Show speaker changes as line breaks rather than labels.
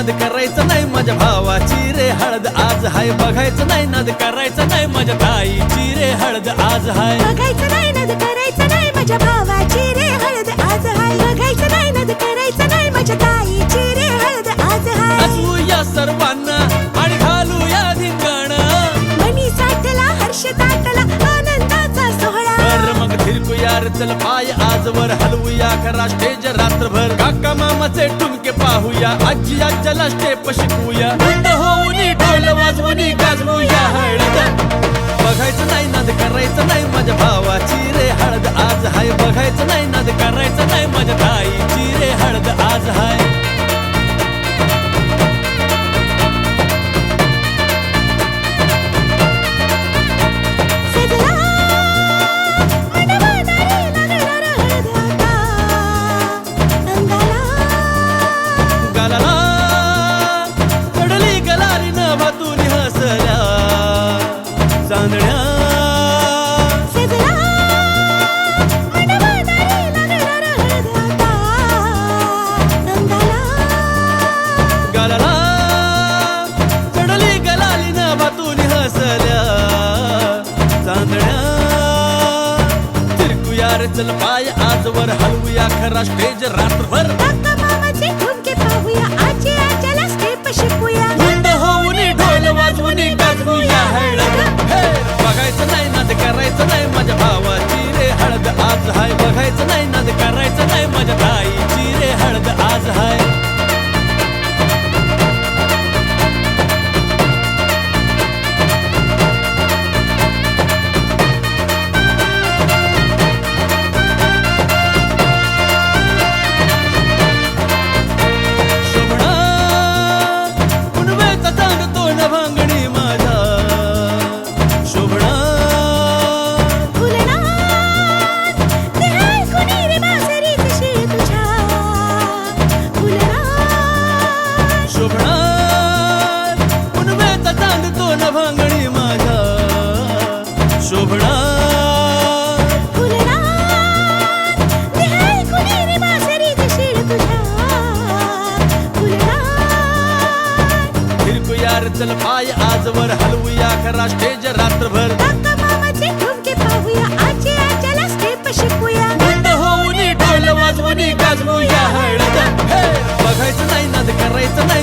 नद करायचं नाही माझ्या भावाची रे हळद आज हाय.
बघायचं नाही नद करायचं नाही माझ्या ताईची रे हळद आज हाय. बघायचं नाही नद
थिरकूया चल पाय आजवर हलवूया. खरा स्टेज रात्रभर. काका मामाचे ठुमके पाहूया. आजी आजला स्टेप शिकवूया. बंद होऊन ढोल वाजवून गाजवूया हळद. बघायचं नाही नाद करायचं नाही माझ्या भावाची रे हळद. आज हाय बघायचं नाही नाद करायचं नाही माझ्या ताईची रे हळद. आज हाय. तिरकूया रे चल पाय आजवर हलवूया खरा स्टेज रात्रभर.
काका मामाचे ठुमके पाहूया आजी आज्याला स्टेप शिकूया
बंद होऊन ढोल वाजवून गाजवूया हळद! बघायचं नाही नाद करायचं नाही माझ्या भावाची रे हळद. आज हाय बघायचं नाही नाद करायचं नाही माझ्या ताईची रे हळद. आज हाय
फुलणार
फिरकूया शोभणा. चल पाय आजवर हलवूया खरा स्टेज रात्रभर. होऊन ढोल वाजवून गाजवूया बघायचं नाही नाद करायचं नाही.